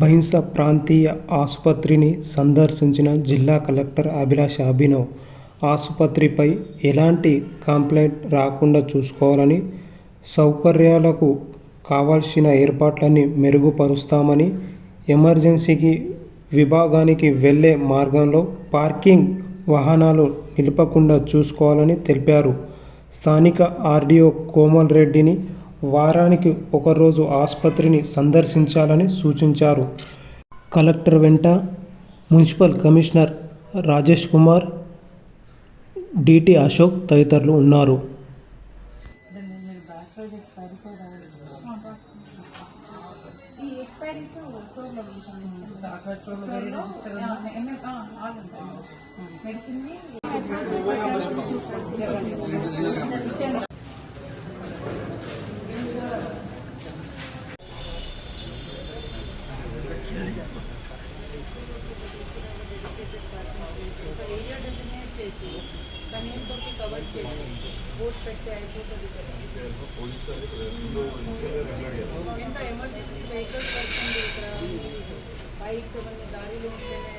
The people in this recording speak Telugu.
బైంస ప్రాంతీయ ఆసుపత్రిని సందర్శించిన జిల్లా కలెక్టర్ అభిలాష్ అభినవ్ ఆసుపత్రిపై ఎలాంటి కంప్లైంట్ రాకుండా చూసుకోవాలని సౌకర్యాలకు కావాల్సిన ఏర్పాట్లన్నీ మెరుగుపరుస్తామని ఎమర్జెన్సీకి విభాగానికి వెళ్ళే మార్గంలో పార్కింగ్ వాహనాలు నిలపకుండా చూసుకోవాలని తెలిపారు. స్థానిక ఆర్డీఓ కోమల్ రెడ్డిని వారానికి ఒకరోజు ఆసుపత్రిని సందర్శించాలని సూచించారు. కలెక్టర్ వెంట municipal commissioner Rajesh Kumar DT Ashok తదితరులు ఉన్నారు. మెడిసిన్ చేసి దాని ఏంటోటి కవర్ చేసి బోర్డ్ పెట్టి అయిపోతుంది ఎంత ఎమర్జెన్సీ వెహికల్స్ వస్తుంది ఇక్కడ? బైక్స్ అవన్నీ దారిలో ఉంటేనే